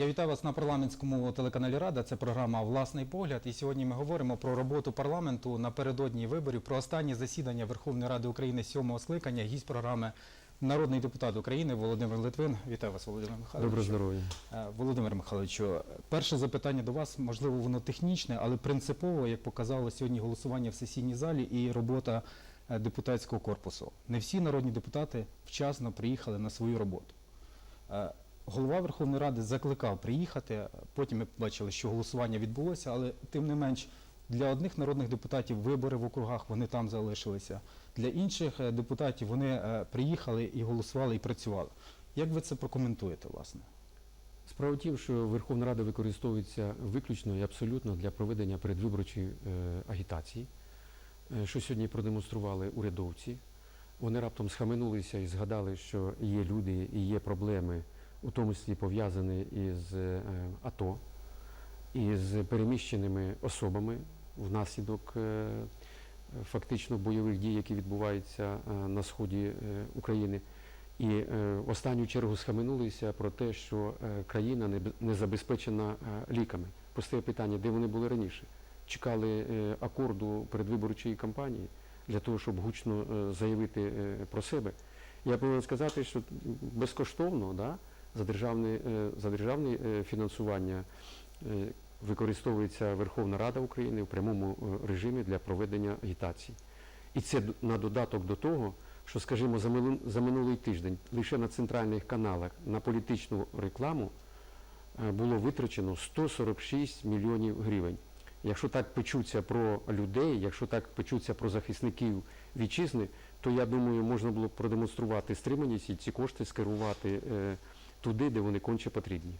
Я вітаю вас на парламентському телеканалі Рада. Це програма Власний погляд. І сьогодні ми говоримо про роботу парламенту напередодні виборів, про останнє засідання Верховної Ради України сьомого скликання. Гість програми народний депутат України Володимир Литвин. Вітаю вас, Володимир Михайлович. Доброго здоров'я. Е, Володимир Михайловичу, перше запитання до вас, можливо, воно технічне, але принципово, як показало сьогодні голосування в сесійній залі і робота е, депутатського корпусу. Не всі народні депутати вчасно приїхали на свою роботу. Голова Верховної Ради закликав приїхати. Потім ми побачили, що голосування відбулося, але тим не менш для одних народних депутатів вибори в округах вони там залишилися. Для інших е, депутатів вони е, приїхали і голосували і працювали. Як ви це прокоментуєте, власне? Справа тім, що Верховна Рада використовується виключно і абсолютно для проведення передвиборчої е, агітації, що сьогодні продемонстрували урядовці. Вони раптом схаменулися і згадали, що є люди і є проблеми, у тому числі пов'язані із е, АТО, із переміщеними особами внаслідок е, фактично бойових дій, які відбуваються е, на сході України. І в останню чергу схаменулися про те, що країна не, забезпечена ліками. Постає питання, де вони були раніше? Чекали акорду передвиборчої кампанії для того, щоб гучно заявити про себе. Я повинен сказати, що безкоштовно да, за державне, е, за державне е, фінансування е, використовується Верховна Рада України в прямому режимі для проведення агітації. І це на додаток до того, що, скажімо, за, минулий тиждень лише на центральних каналах на політичну рекламу було витрачено 146 мільйонів гривень. Якщо так печуться про людей, якщо так печуться про захисників вітчизни, то я думаю, можна було б продемонструвати стриманість і ці кошти скерувати туди, де вони конче потрібні.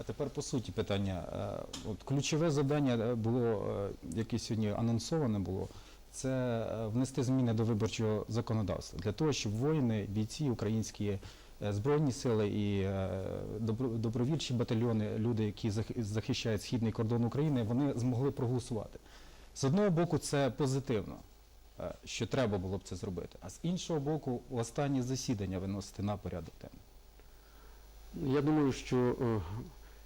А тепер по суті питання. Е, От ключове завдання е, було, е, яке сьогодні анонсоване було, це внести зміни до виборчого законодавства для того, щоб воїни, бійці, українські збройні сили і добровільчі батальйони, люди, які захищають східний кордон України, вони змогли проголосувати. З одного боку, це позитивно, що треба було б це зробити, а з іншого боку, останнє засідання виносити на порядок денний. Я думаю, що е,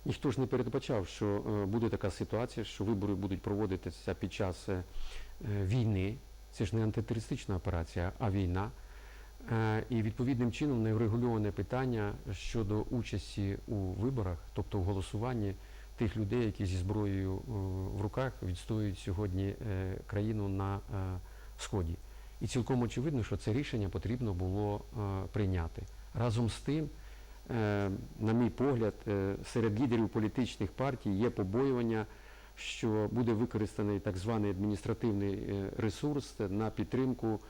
ніхто ж не передбачав, що е, буде така ситуація, що вибори будуть проводитися під час е, війни. Це ж не антитерористична операція, а війна. І відповідним чином не врегульоване питання щодо участі у виборах, тобто в голосуванні тих людей, які зі зброєю в руках відстоюють сьогодні країну на сході. І цілком очевидно, що це рішення потрібно було прийняти. Разом з тим, на мій погляд, е, серед лідерів політичних партій є побоювання, що буде використаний так званий адміністративний е, ресурс на підтримку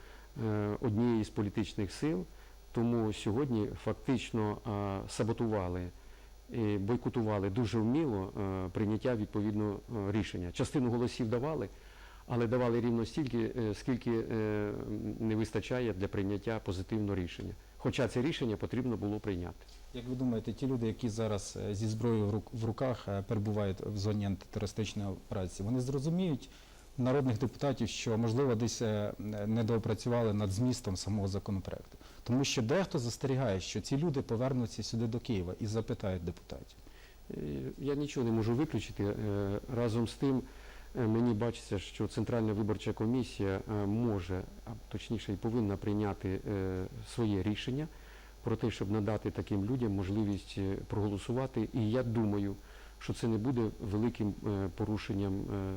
е, однієї з політичних сил. Тому сьогодні фактично е, саботували і бойкотували дуже вміло е, прийняття відповідного е, рішення. Частину голосів давали, але давали рівно стільки, е, скільки е, не вистачає для прийняття позитивного рішення. Хоча це рішення потрібно було прийняти. Як ви думаєте, ті люди, які зараз е, зі зброєю в руках е, перебувають в зоні антитерористичної операції, вони зрозуміють народних депутатів, що можливо десь е, недоопрацювали над змістом самого законопроекту. Тому що дехто застерігає, що ці люди повернуться сюди до Києва і запитають депутатів. Я нічого не можу виключити. Разом з тим, мені бачиться, що Центральна виборча комісія е, може, а точніше і повинна прийняти е, своє рішення про те, щоб надати таким людям можливість е, проголосувати. І я думаю, що це не буде великим е, порушенням е,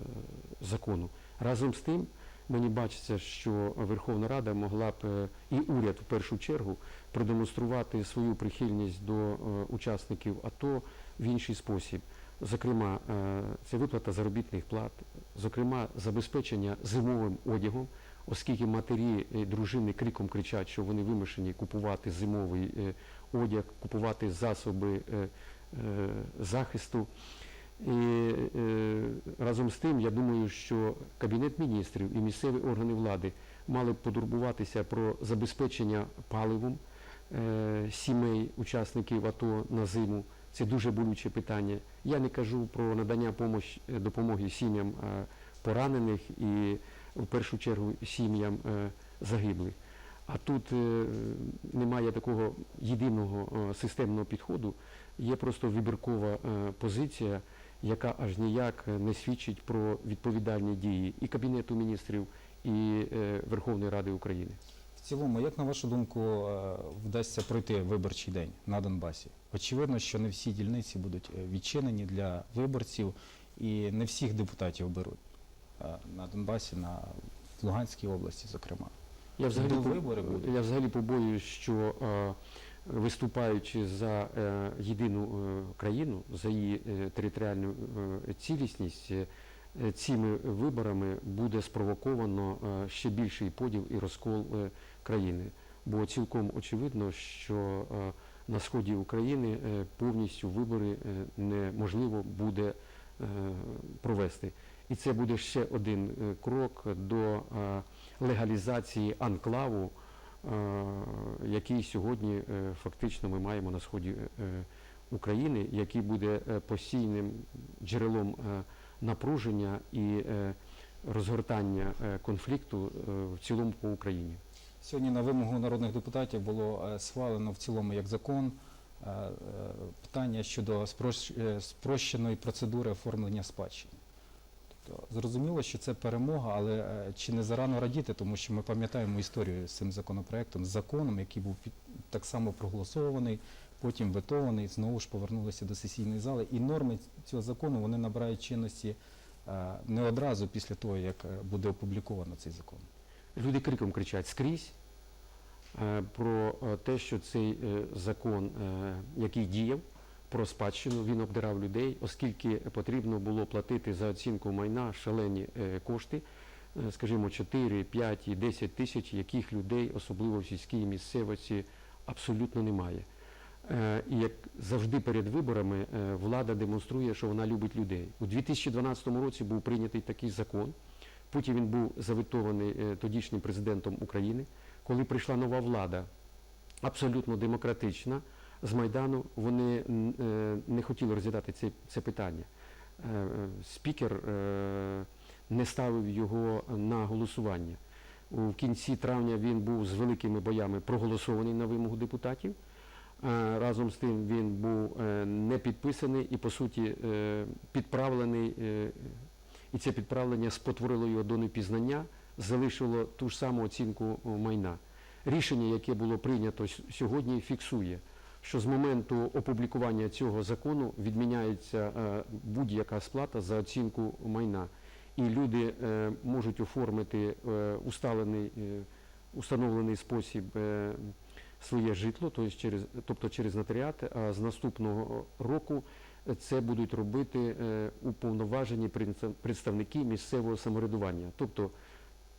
закону. Разом з тим, мені бачиться, що Верховна Рада могла б е, і уряд в першу чергу продемонструвати свою прихильність до е, учасників АТО в інший спосіб. Зокрема, е, це виплата заробітних плат, зокрема, забезпечення зимовим одягом, оскільки матері і дружини криком кричать, що вони вимушені купувати зимовий е, одяг, купувати засоби е, е, захисту. І е, разом з тим, я думаю, що Кабінет міністрів і місцеві органи влади мали б подурбуватися про забезпечення паливом е, сімей учасників АТО на зиму. Це дуже болюче питання. Я не кажу про надання е, допомоги сім'ям е, поранених і в першу чергу сім'ям е, загиблих. А тут немає такого єдиного системного підходу є просто вибіркова позиція, яка аж ніяк не свідчить про відповідальні дії і Кабінету міністрів, і Верховної Ради України. Цілому, як на вашу думку, е, вдасться пройти виборчий день на Донбасі? Очевидно, що не всі дільниці будуть е, відчинені для виборців, і не всіх депутатів беруть е, на Донбасі, на в Луганській області, зокрема. Я взагалі, по- я взагалі побоююсь, що виступаючи за єдину країну, за її територіальну цілісність, цими виборами буде спровоковано е, ще більший поділ і розкол е, країни. Бо цілком очевидно, що е, на сході України е, повністю вибори е, неможливо буде е, провести. І це буде ще один е, крок до е, легалізації анклаву, е, який сьогодні е, фактично ми маємо на сході е, України, який буде е, постійним джерелом е, напруження і е, розгортання е, конфлікту е, в цілому по Україні. Сьогодні на вимогу народних депутатів було схвалено в цілому як закон питання щодо спрощ- спрощеної процедури оформлення спадщини. Тобто зрозуміло, що це перемога, але чи не зарано радіти, тому що ми пам'ятаємо історію з цим законопроектом, з законом, який був так само проголосований, потім ветований, знову ж повернулися до сесійної зали. І норми цього закону вони набирають чинності е, не одразу після того, як е, буде опубліковано цей закон. Люди криком кричать скрізь е, про те, що цей закон, який діяв про спадщину, він обдирав людей, оскільки потрібно було платити за оцінку майна шалені кошти, скажімо, 4, 5 і 10 тисяч, яких людей, особливо в сільській місцевості, абсолютно немає. Е, І як завжди перед виборами е, влада демонструє, що вона любить людей. У 2012 році був прийнятий такий закон. Потім він був заветований е, тодішнім президентом України. Коли прийшла нова влада, абсолютно демократична, з Майдану вони не хотіли розглядати це, це питання. Спікер не ставив його на голосування. У кінці травня він був з великими боями проголосований на вимогу депутатів. Е, Разом з тим він був е, не підписаний і, по суті, е, підправлений. І це підправлення спотворило його до непізнання, залишило ту ж саму оцінку майна. Рішення, яке було прийнято сьогодні, фіксує, що з моменту опублікування цього закону відміняється будь-яка сплата за оцінку майна. І люди можуть оформити усталений, установлений спосіб своє житло, тобто через, тобто через нотаріат, а з наступного року це будуть робити е, уповноважені представники місцевого самоврядування, тобто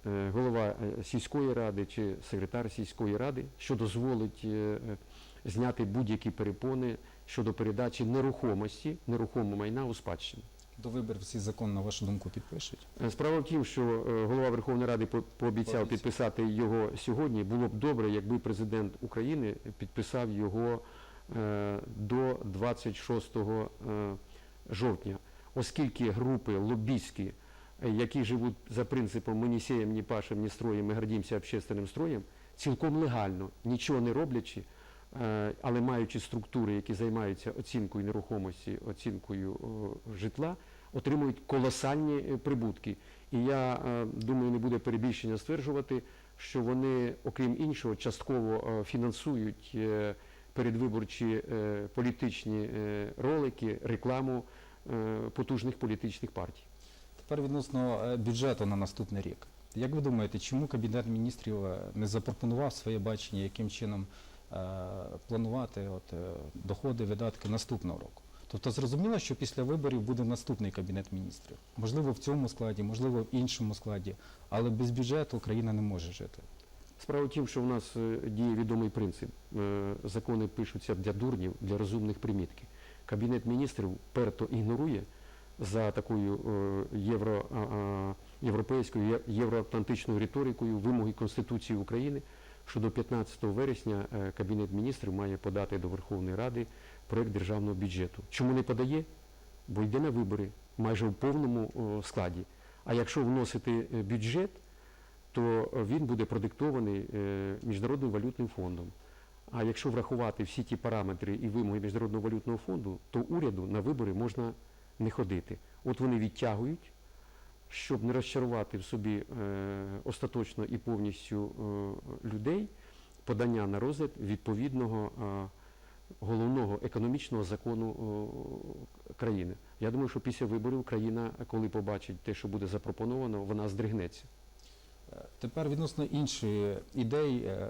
е, голова е, сільської ради чи секретар сільської ради, що дозволить зняти будь-які перепони щодо передачі нерухомості, нерухомого майна у спадщину. До виборів цей закон, на вашу думку, підпишуть? Е, Справа в тім, що е, голова Верховної Ради по- пообіцяв підписати його сьогодні. Було б добре, якби президент України підписав його е, до 26 е, жовтня, оскільки групи лобістські, які живуть за принципом «ми не сієм, ні пашем, ні строєм, ми гордімося общественним строєм, цілком легально, нічого не роблячи, але маючи структури, які займаються оцінкою нерухомості, оцінкою житла, отримують колосальні е, прибутки. І я е, думаю, не буде перебільшення стверджувати, що вони, окрім іншого, частково е, фінансують передвиборчі політичні ролики, рекламу потужних політичних партій. Тепер відносно бюджету на наступний рік. Як ви думаєте, чому Кабінет міністрів не запропонував своє бачення, яким чином планувати от, доходи, видатки наступного року? Тобто зрозуміло, що після виборів буде наступний Кабінет міністрів. Можливо, в цьому складі, можливо, в іншому складі, але без бюджету Україна не може жити. Справа в тім, що в нас е, діє відомий принцип. Е, Закони пишуться для дурнів, для розумних примітки. Кабінет міністрів перто ігнорує за такою е, євро, європейською, євроатлантичною риторикою вимоги Конституції України, що до 15 вересня Кабінет міністрів має подати до Верховної Ради проект державного бюджету. Чому не подає? Бо йде на вибори майже в повному складі. А якщо вносити е, бюджет, то він буде продиктований е, Міжнародним валютним фондом. А якщо врахувати всі ті параметри і вимоги Міжнародного валютного фонду, то уряду на вибори можна не ходити. От вони відтягують, щоб не розчарувати в собі е, остаточно і повністю людей, подання на розгляд відповідного головного економічного закону е, країни. Я думаю, що після виборів країна, коли побачить те, що буде запропоновано, вона здригнеться. Е, Тепер відносно іншої ідеї, е,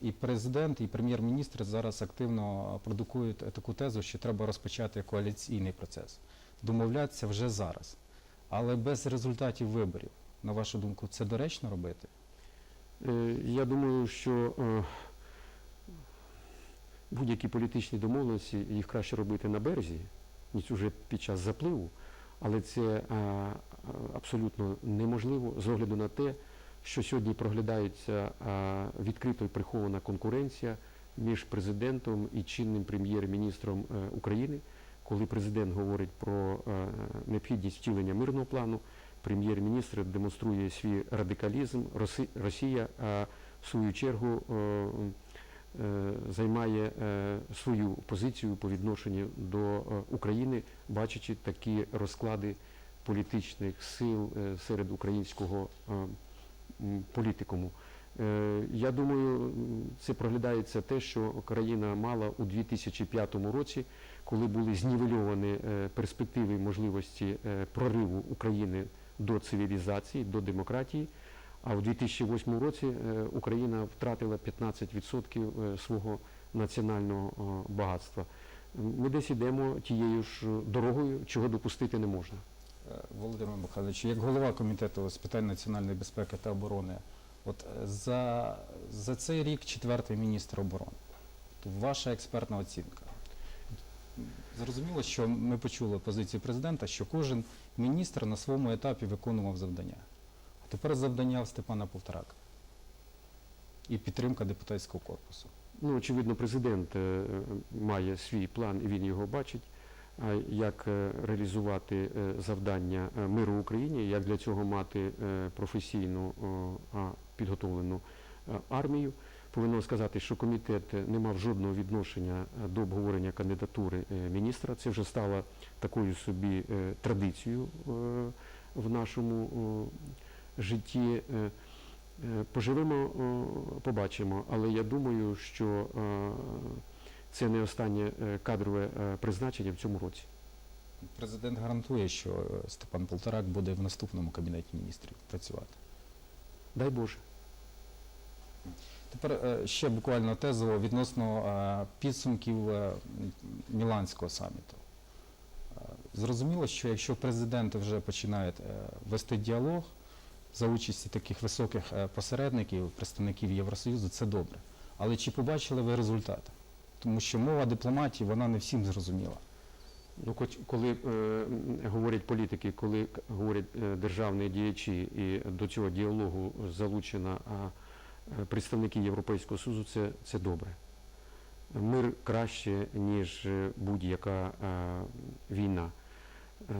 і президент, і прем'єр-міністр зараз активно продукують таку тезу, що треба розпочати коаліційний процес, домовлятися вже зараз, але без результатів виборів. На вашу думку, це доречно робити? Я думаю, що будь-які політичні домовленості їх краще робити на березі, ніж уже під час запливу, але це е, е, абсолютно неможливо з огляду на те, що сьогодні проглядається е, відкрито і прихована конкуренція між президентом і чинним прем'єр-міністром України. Коли президент говорить про е, необхідність втілення мирного плану, прем'єр-міністр демонструє свій радикалізм. Роси- Росія в свою чергу займає е, свою позицію по відношенню до е, України, бачачи такі розклади політичних сил е, серед українського е, політикуму. Е, Я думаю, це проглядається те, що країна мала у 2005 році, коли були знівельовані е, перспективи можливості е, прориву України до цивілізації, до демократії. А в 2008 році е, Україна втратила 15% е, свого національного е, багатства. Ми десь йдемо тією ж дорогою, чого допустити не можна. Володимир Михайлович, як голова комітету з питань національної безпеки та оборони, от за, за цей рік четвертий міністр оборони. Ваша експертна оцінка. Зрозуміло, що ми почули позицію президента, що кожен міністр на своєму етапі виконував завдання. Тепер завдання Степана Полторака і підтримка депутатського корпусу. Ну, очевидно, президент е, має свій план і він його бачить, як е, реалізувати е, завдання миру в Україні, як для цього мати професійну підготовлену армію. Повинно сказати, що комітет не мав жодного відношення до обговорення кандидатури міністра. Це вже стало такою собі традицією в нашому житті. Е, Е, Поживемо, побачимо, але я думаю, що е, це не останнє кадрове призначення в цьому році. Президент гарантує, що Степан Полторак буде в наступному кабінеті міністрів працювати. Дай Боже. Тепер ще буквально тезово відносно підсумків Міланського саміту. Зрозуміло, що якщо президенти вже починають е, вести діалог за участі таких високих е, посередників, представників Євросоюзу, це добре. Але чи побачили ви результати? Тому що мова дипломатії, вона не всім зрозуміла. Ну, коч- коли е, говорять політики, коли говорять е, державні діячі і до цього діалогу залучено е, представники Європейського Союзу, це, це добре. Мир краще, ніж е, будь-яка е, війна. Е,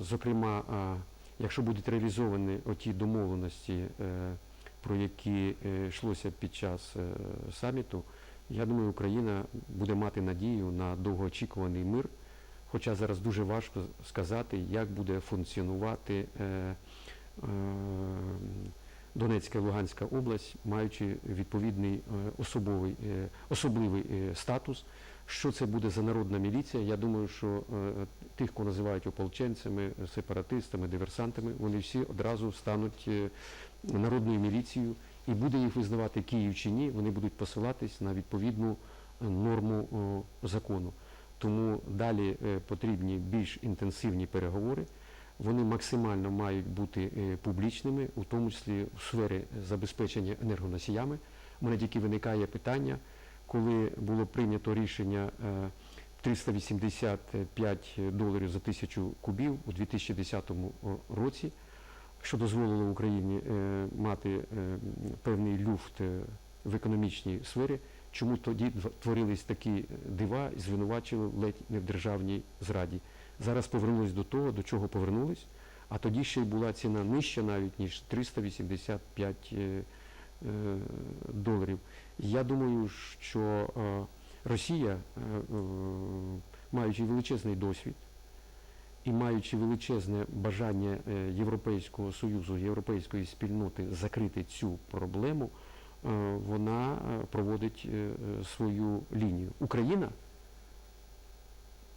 Зокрема, а, якщо будуть реалізовані оті домовленості, е, про які е, йшлося під час е, саміту, я думаю, Україна буде мати надію на довгоочікуваний мир. Хоча зараз дуже важко сказати, як буде функціонувати Донецька і Луганська область, маючи відповідний особовий, особливий статус. Що це буде за народна міліція? Я думаю, що е, тих, кого називають ополченцями, сепаратистами, диверсантами, вони всі одразу стануть е, народною міліцією, і буде їх визнавати Київ чи ні, вони будуть посилатись на відповідну е, норму закону. Тому далі потрібні більш інтенсивні переговори. Вони максимально мають бути публічними, у тому числі в сфері забезпечення енергоносіями. У мене тільки виникає питання, коли було прийнято рішення е, 385 доларів за тисячу кубів у 2010 році, що дозволило Україні е, мати е, певний люфт е, в економічній сфері. Чому тоді творились такі дива і звинувачили ледь не в державній зраді? Зараз повернулись до того, до чого повернулись, а тоді ще й була ціна нижча навіть, ніж 385 е, е, доларів. Я думаю, що е, Росія, е, е, маючи величезний досвід і маючи величезне бажання Європейського Союзу, європейської спільноти закрити цю проблему, вона проводить свою лінію. Україна,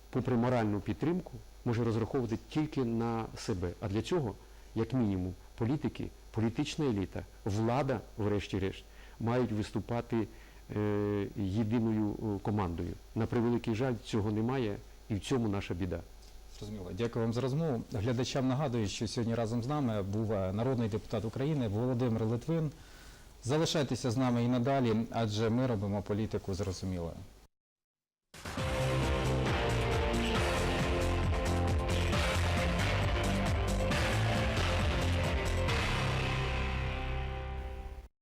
попри моральну підтримку, може розраховувати тільки на себе. А для цього, як мінімум, політики, політична еліта, влада, врешті-решт, мають виступати е, єдиною е, командою. На превеликий жаль, цього немає, і в цьому наша біда. Зрозуміло. Дякую вам за розмову. Глядачам нагадую, що сьогодні разом з нами був е, народний депутат України Володимир Литвин. Залишайтеся з нами і надалі, адже ми робимо політику зрозумілою.